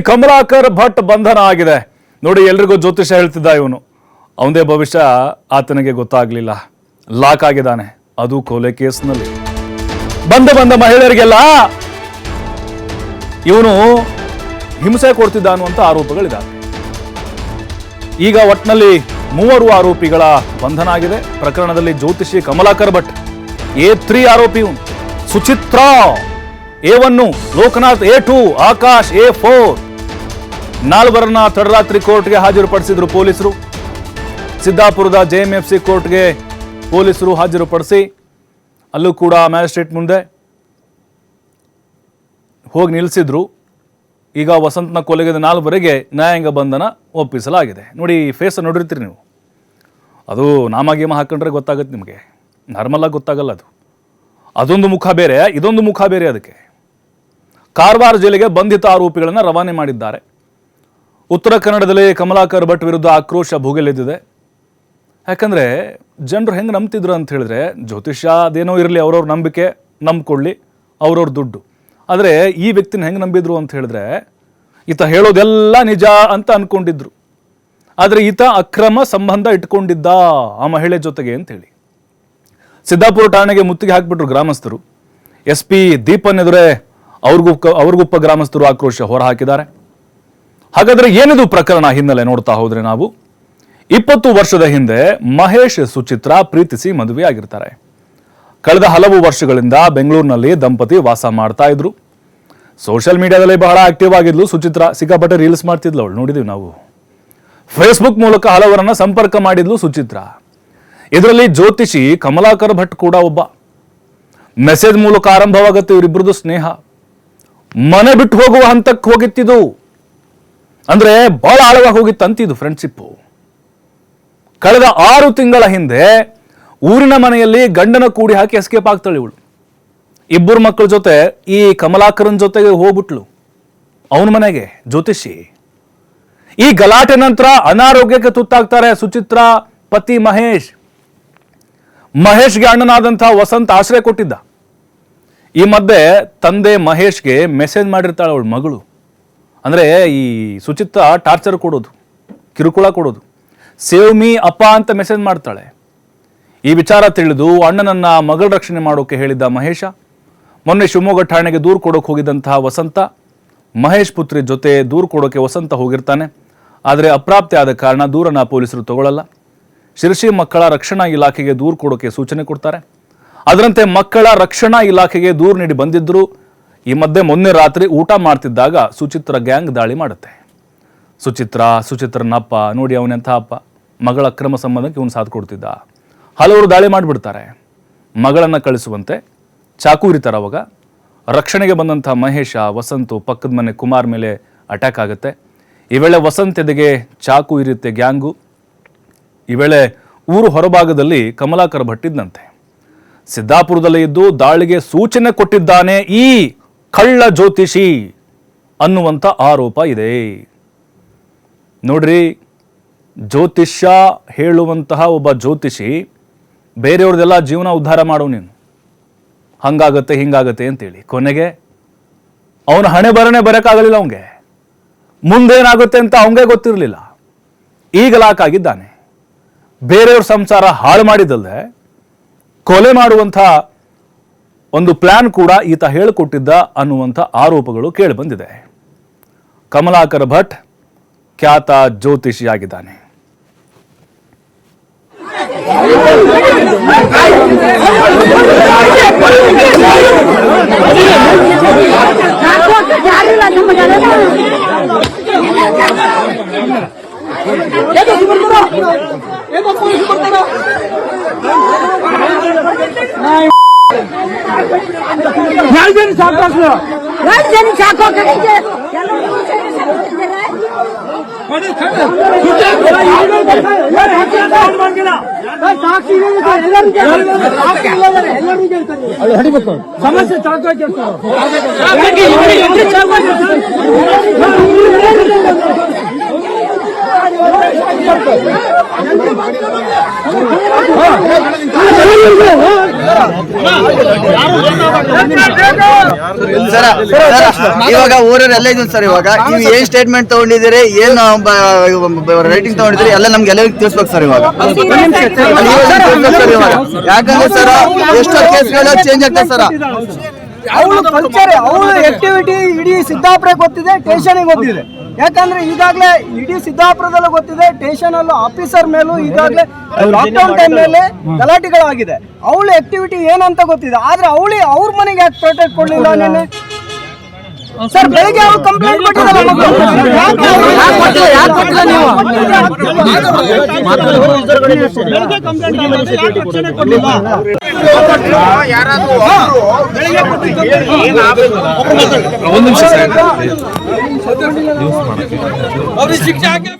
ಕಮಲಾಕರ್ ಭಟ್ ಬಂಧನ ಆಗಿದೆ. ನೋಡಿ, ಎಲ್ರಿಗೂ ಜ್ಯೋತಿಷ ಹೇಳ್ತಿದ್ದ ಇವನು. ಅವನದೇ ಭವಿಷ್ಯ ಆತನಿಗೆ ಗೊತ್ತಾಗ್ಲಿಲ್ಲ. ಲಾಕ್ ಆಗಿದ್ದಾನೆ. ಅದು ಕೊಲೆ ಕೇಸ್ನಲ್ಲಿ. ಬಂದ ಬಂದ ಮಹಿಳೆಯರಿಗೆಲ್ಲ ಇವನು ಹಿಂಸೆ ಕೊಡ್ತಿದ್ದ ಅನ್ನುವಂಥ ಆರೋಪಗಳಿದ್ದಾವೆ. ಈಗ ಒಟ್ನಲ್ಲಿ ಮೂವರು ಆರೋಪಿಗಳ ಬಂಧನ ಆಗಿದೆ. ಪ್ರಕರಣದಲ್ಲಿ ಜ್ಯೋತಿಷಿ ಕಮಲಾಕರ್ ಭಟ್, ಎ ತ್ರೀ ಆರೋಪಿ ಇವನು. Suchitra A one Lokanath A two, Akash A four. ನಾಲ್ವರನ್ನ ತಡರಾತ್ರಿ ಕೋರ್ಟ್ಗೆ ಹಾಜರುಪಡಿಸಿದ್ರು ಪೊಲೀಸರು. ಸಿದ್ದಾಪುರದ ಜೆಎಂಎಫ್ಸಿ ಕೋರ್ಟ್ಗೆ ಪೊಲೀಸರು ಹಾಜರುಪಡಿಸಿ, ಅಲ್ಲೂ ಕೂಡ ಮ್ಯಾಜಿಸ್ಟ್ರೇಟ್ ಮುಂದೆ ಹೋಗಿ ನಿಲ್ಲಿಸಿದ್ರು. ಈಗ ವಸಂತನ ಕೊಲೆಗೆದ ನಾಲ್ವರೆಗೆ ನ್ಯಾಯಾಂಗ ಬಂಧನ ಒಪ್ಪಿಸಲಾಗಿದೆ. ನೋಡಿ ಫೇಸ್ ನೋಡಿರ್ತೀರಿ ನೀವು. ಅದು ನಾಮಗೇಮ ಹಾಕೊಂಡ್ರೆ ಗೊತ್ತಾಗುತ್ತೆ ನಿಮಗೆ. ನಾರ್ಮಲಾಗಿ ಗೊತ್ತಾಗಲ್ಲ ಅದು. ಅದೊಂದು ಮುಖ ಬೇರೆ, ಇದೊಂದು ಮುಖ ಬೇರೆ ಅದಕ್ಕೆ. ಕಾರವಾರ ಜಿಲ್ಲೆಗೆ ಬಂಧಿತ ಆರೋಪಿಗಳನ್ನು ರವಾನೆ ಮಾಡಿದ್ದಾರೆ. ಉತ್ತರ ಕನ್ನಡದಲ್ಲಿ ಕಮಲಾಕರ್ ಭಟ್ ವಿರುದ್ಧ ಆಕ್ರೋಶ ಭುಗಿಲೆದ್ದಿದೆ. ಯಾಕಂದರೆ ಜನರು ಹೆಂಗೆ ನಂಬ್ತಿದ್ರು ಅಂತ ಹೇಳಿದ್ರೆ ಜ್ಯೋತಿಷ್ಯ ಅದೇನೋ ಇರಲಿ, ಅವ್ರವ್ರ ನಂಬಿಕೆ ನಂಬ್ಕೊಳ್ಳಿ, ಅವ್ರವ್ರ ದುಡ್ಡು. ಆದರೆ ಈ ವ್ಯಕ್ತಿನ ಹೆಂಗೆ ನಂಬಿದ್ರು ಅಂತ ಹೇಳಿದ್ರೆ ಈತ ಹೇಳೋದೆಲ್ಲ ನಿಜ ಅಂತ ಅನ್ಕೊಂಡಿದ್ರು. ಆದರೆ ಈತ ಅಕ್ರಮ ಸಂಬಂಧ ಇಟ್ಕೊಂಡಿದ್ದ ಆ ಮಹಿಳೆ ಜೊತೆಗೆ ಅಂತೇಳಿ. ಸಿದ್ದಾಪುರ ಠಾಣೆಗೆ ಮುತ್ತಿಗೆ ಹಾಕಿಬಿಟ್ರು ಗ್ರಾಮಸ್ಥರು. ಎಸ್ ಪಿ ದೀಪನ್ ಎದುರೇ ಅವ್ರಿಗುಪ್ಪ ಅವ್ರಿಗುಪ್ಪ ಗ್ರಾಮಸ್ಥರು ಆಕ್ರೋಶ ಹೊರಹಾಕಿದ್ದಾರೆ. ಹಾಗಾದ್ರೆ ಏನಿದು ಪ್ರಕರಣ ಹಿನ್ನೆಲೆ ನೋಡ್ತಾ ಹೋದ್ರೆ ನಾವು? ಇಪ್ಪತ್ತು ವರ್ಷದ ಹಿಂದೆ ಮಹೇಶ್ ಸುಚಿತ್ರ ಪ್ರೀತಿಸಿ ಮದುವೆಯಾಗಿರ್ತಾರೆ ಕಳೆದ ಹಲವು ವರ್ಷಗಳಿಂದ ಬೆಂಗಳೂರಿನಲ್ಲಿ ದಂಪತಿ ವಾಸ ಮಾಡ್ತಾ ಇದ್ರು. ಸೋಷಿಯಲ್ ಮೀಡಿಯಾದಲ್ಲಿ ಬಹಳ ಆಕ್ಟಿವ್ ಆಗಿದ್ಲು ಸುಚಿತ್ರ, ಸಿಕ್ಕಾಪಟ್ಟೆ ರೀಲ್ಸ್ ಮಾಡ್ತಿದ್ಲು ಅವಳು, ನೋಡಿದೀವಿ ನಾವು. ಫೇಸ್ಬುಕ್ ಮೂಲಕ ಹಲವರನ್ನ ಸಂಪರ್ಕ ಮಾಡಿದ್ಲು ಸುಚಿತ್ರ. ಇದರಲ್ಲಿ ಜ್ಯೋತಿಷಿ ಕಮಲಾಕರ್ ಭಟ್ ಕೂಡ ಒಬ್ಬ. ಮೆಸೇಜ್ ಮೂಲಕ ಆರಂಭವಾಗುತ್ತೆ ಇವರಿಬ್ಬರದು ಸ್ನೇಹ. ಮನೆ ಬಿಟ್ಟು ಹೋಗುವ ಹಂತಕ್ಕೆ ಹೋಗಿತ್ತಿದು. ಅಂದ್ರೆ ಬಹಳ ಆಳವಾಗಿ ಹೋಗಿತ್ತಂತಿದು ಫ್ರೆಂಡ್ಶಿಪ್ಪು ಕಳೆದ ಆರು ತಿಂಗಳ ಹಿಂದೆ ಊರಿನ ಮನೆಯಲ್ಲಿ ಗಂಡನ ಕೂಡಿ ಹಾಕಿ ಎಸ್ಕೇಪ್ ಆಗ್ತಾಳೆ ಇವಳು. ಇಬ್ಬರು ಮಕ್ಕಳ ಜೊತೆ ಈ ಕಮಲಾಕರನ್ ಜೊತೆಗೆ ಹೋಗ್ಬಿಟ್ಲು. ಅವನ ಮನೆಗೆ, ಜ್ಯೋತಿಷಿ. ಈ ಗಲಾಟೆ ನಂತರ ಅನಾರೋಗ್ಯಕ್ಕೆ ತುತ್ತಾಗ್ತಾರೆ ಸುಚಿತ್ರ, ಪತಿ ಮಹೇಶ್. ಮಹೇಶ್ಗೆ ಅಣ್ಣನಾದಂಥ ವಸಂತ ಆಶ್ರಯ ಕೊಟ್ಟಿದ್ದ. ಈ ಮಧ್ಯೆ ತಂದೆ ಮಹೇಶ್ಗೆ ಮೆಸೇಜ್ ಮಾಡಿರ್ತಾಳೆ ಅವಳ ಮಗಳು. ಅಂದರೆ ಈ ಸುಚಿತ್ರ ಟಾರ್ಚರ್ ಕೊಡೋದು, ಕಿರುಕುಳ ಕೊಡೋದು. ಸೇವ್ ಮೀ ಅಪ್ಪ ಅಂತ ಮೆಸೇಜ್ ಮಾಡ್ತಾಳೆ. ಈ ವಿಚಾರ ತಿಳಿದು ಅಣ್ಣನನ್ನ ಮಗಳ ರಕ್ಷಣೆ ಮಾಡೋಕೆ ಹೇಳಿದ್ದ ಮಹೇಶ, ಮೊನ್ನೆ ಶಿವಮೊಗ್ಗ ಠಾಣೆಗೆ ದೂರು ಕೊಡೋಕೆ ಹೋಗಿದ್ದಂತಹ ವಸಂತ, ಮಹೇಶ್ ಪುತ್ರಿ ಜೊತೆ ದೂರು ಕೊಡೋಕೆ ವಸಂತ ಹೋಗಿರ್ತಾನೆ. ಆದರೆ ಅಪ್ರಾಪ್ತಿ ಆದ ಕಾರಣ ದೂರನ ಪೊಲೀಸರು ತಗೊಳ್ಳಲ್ಲ ಶಿರಸಿ ಮಕ್ಕಳ ರಕ್ಷಣಾ ಇಲಾಖೆಗೆ ದೂರು ಕೊಡೋಕೆ ಸೂಚನೆ ಕೊಡ್ತಾರೆ. ಅದರಂತೆ ಮಕ್ಕಳ ರಕ್ಷಣಾ ಇಲಾಖೆಗೆ ದೂರು ನೀಡಿ ಬಂದಿದ್ದರು ಈ ಮಧ್ಯೆ ಮೊನ್ನೆ ರಾತ್ರಿ ಊಟ ಮಾಡ್ತಿದ್ದಾಗ ಸುಚಿತ್ರ ಗ್ಯಾಂಗ್ ದಾಳಿ ಮಾಡುತ್ತೆ. ಸುಚಿತ್ರ ಸುಚಿತ್ರನಪ್ಪ ನೋಡಿ ಅವನೆಂಥ ಅಪ್ಪ. ಮಗಳ ಅಕ್ರಮ ಸಂಬಂಧಕ್ಕೆ ಇವನು ಸಾಥ್ ಕೊಡ್ತಿದ್ದ. ಹಲವರು ದಾಳಿ ಮಾಡಿಬಿಡ್ತಾರೆ. ಮಗಳನ್ನು ಕಳಿಸುವಂತೆ ಚಾಕು ಇರಿತಾರೆ ಅವಾಗ. ರಕ್ಷಣೆಗೆ ಬಂದಂಥ ಮಹೇಶ, ವಸಂತು ಪಕ್ಕದ ಮನೆ ಕುಮಾರ್ ಮೇಲೆ ಅಟ್ಯಾಕ್ ಆಗುತ್ತೆ. ಈ ವೇಳೆ ವಸಂತ್ ಎದೆಗೆ ಚಾಕು ಇರುತ್ತೆ ಗ್ಯಾಂಗು. ಈ ವೇಳೆ ಊರು ಹೊರಭಾಗದಲ್ಲಿ ಕಮಲಾಕರ ಭಟ್ಟಿದ್ದಂತೆ ಸಿದ್ದಾಪುರದಲ್ಲಿ ಇದ್ದು ದಾಳಿಗೆ ಸೂಚನೆ ಕೊಟ್ಟಿದ್ದಾನೆ ಈ ಕಳ್ಳ ಜ್ಯೋತಿಷಿ ಅನ್ನುವಂಥ ಆರೋಪ ಇದೆ. ನೋಡ್ರಿ, ಜ್ಯೋತಿಷ್ಯ ಹೇಳುವಂತಹ ಒಬ್ಬ ಜ್ಯೋತಿಷಿ ಬೇರೆಯವ್ರದೆಲ್ಲ ಜೀವನ ಉದ್ಧಾರ ಮಾಡು ನೀನು. ಹಂಗಾಗತ್ತೆ, ಹಿಂಗಾಗತ್ತೆ ಅಂತೇಳಿ. ಕೊನೆಗೆ ಅವನ ಹಣೆ ಬರನೆ ಬರೋಕ್ಕಾಗಲಿಲ್ಲ ಅವನಿಗೆ. ಮುಂದೇನಾಗುತ್ತೆ ಅಂತ ಅವನಿಗೆ ಗೊತ್ತಿರಲಿಲ್ಲ. ಈಗ ಲಾಕ್ ಆಗಿದ್ದಾನೆ. ಬೇರೆಯವ್ರ ಸಂಸಾರ ಹಾಳು ಮಾಡಿದಲ್ಲದೆ ಕೊಲೆ ಮಾಡುವಂಥ ಒಂದು ಪ್ಲಾನ್ ಕೂಡ ಈತ ಹೇಳಿಕೊಟ್ಟಿದ್ದ ಅನ್ನುವಂಥ ಆರೋಪಗಳು ಕೇಳಿಬಂದಿದೆ ಕಮಲಾಕರ ಭಟ್ ಖ್ಯಾತ ಜ್ಯೋತಿಷಿಯಾಗಿದ್ದಾನೆ. রাজধানী সাকাশ রাজধানী সাকাশ సమస్య చాకో చేస్తారు ಸರ್ ಸರ್, ಇವಾಗ ಊರವ್ರು ಎಲ್ಲ ಸರ್ ಇವಾಗ ನೀವು ಏನ್ ಸ್ಟೇಟ್ಮೆಂಟ್ ತಗೊಂಡಿದ್ದೀರಿ ಏನ್ ರೈಟಿಂಗ್ ತಗೊಂಡಿದ್ದೀರಿ ಎಲ್ಲ ನಮ್ಗೆ ಎಲ್ಲರಿಗೂ ತಿಳಿಸ್ಬೇಕು ಸರ್ ಇವಾಗ ತಿಳಿಸ್ಬೇಕು ಸರ್ ಇವಾಗ ಯಾಕಂದ್ರೆ ಸರ್ ಎಷ್ಟೋ ಕೇಸ್ಗಳು ಚೇಂಜ್ ಆಗ್ತದೆ ಸರ್ ಅವಳು ಕಲ್ಚರ್ ಅವಳ ಆಕ್ಟಿವಿಟಿ ಇಡೀ ಸಿದ್ದಾಪುರ ಗೊತ್ತಿದೆ ಸ್ಟೇಷನ್ ಗೊತ್ತಿದೆ. ಯಾಕಂದ್ರೆ ಈಗಾಗಲೇ ಇಡೀ ಸಿದ್ದಾಪುರದಲ್ಲೂ ಗೊತ್ತಿದೆ ಟೇಷನ್ ಅಲ್ಲೂ ಆಫೀಸರ್ ಮೇಲೂ ಈಗಾಗಲೇ ಲಾಕ್ಡೌನ್ ಟೈಮ್ ಮೇಲೆ ಗಲಾಟೆಗಳಾಗಿದೆ. ಅವಳ ಆಕ್ಟಿವಿಟಿ ಏನಂತ ಗೊತ್ತಿದೆ. ಆದ್ರೆ ಅವಳಿ ಅವ್ರ ಮನೆಗೆ ಯಾಕೆ ಪ್ರೊಟೆಕ್ಟ್ ಕೊಡ್ಲಿಲ್ಲ. ನಿನ್ನೆ? ಸರ್ ಬೆಳಿಗ್ಗೆ ಅವ್ರು ಕಂಪ್ಲೇಂಟ್ ಕೊಡ್ಲಿಲ್ಲ ಒಂದು ನಿಮಿಷ ಸರ್.